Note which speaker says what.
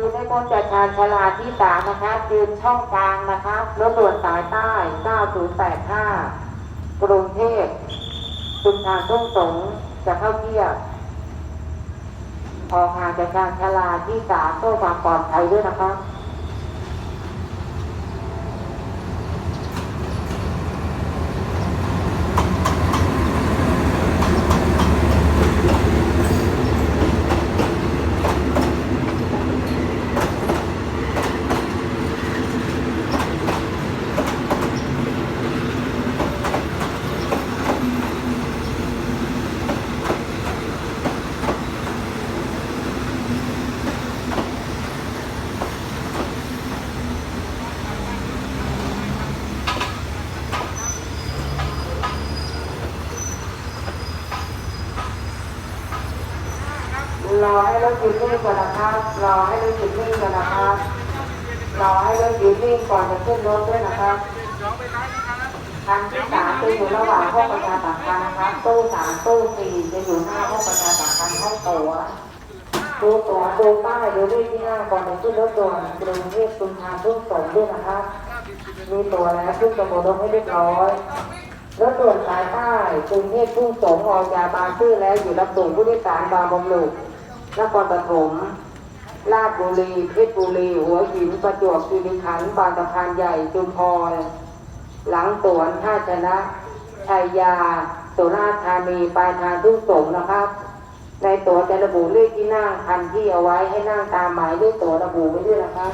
Speaker 1: ยืนให้พ้นจากชานชลาที่สามนะคะยืนช่องกลางนะคะรถด่วนสายใต้ 9085 กรุงเทพชุมทางทุ่งสงจะเข้าเทียบออกห่างจากชานชลาที่สามเพื่อความปลอดภัยด้วยนะคะ รอให้รถหยุดนิ่งก่อนนะครับรอให้รถหยุดนิ่งก่อนนะครับรอให้รถหยุดนิ่งก่อนจะขึ้นรถด้วยนะครับคันที่สามจะอยู่ระหว่างห้องประชาสัมพันธ์นะครับตู้สามตู้สี่จะอยู่หน้าห้องประชาสัมพันธ์ห้องตัวดูตัวดูป้ายดูเลขที่หน้าก่อนจะขึ้นรถด่วนกรุงเทพกรุงทางทุ่งสงด้วยนะครับมีตัวแล้วขึ้นกระโดดรถให้เรียบร้อยรถด่วนสายใต้กรุงเทพทุ่งสงออกยาบางซื่อแล้วอยู่รับส่งผู้โดยสารบางบำรุง นครปฐมลาดบุรีเพชรบุรีหัวหินประจวบคีรีขันธ์บางสะพานใหญ่จุมพร หลังสวนท่าชนะ ชัยยาสุราษฎร์ธานีปลายทางทุ่งสงนะครับ ในตัวจะระบุเลขที่นั่งคันที่เอาไว้ให้นั่งตามหมายด้วยตัวระบุไว้ด้วยนะครับ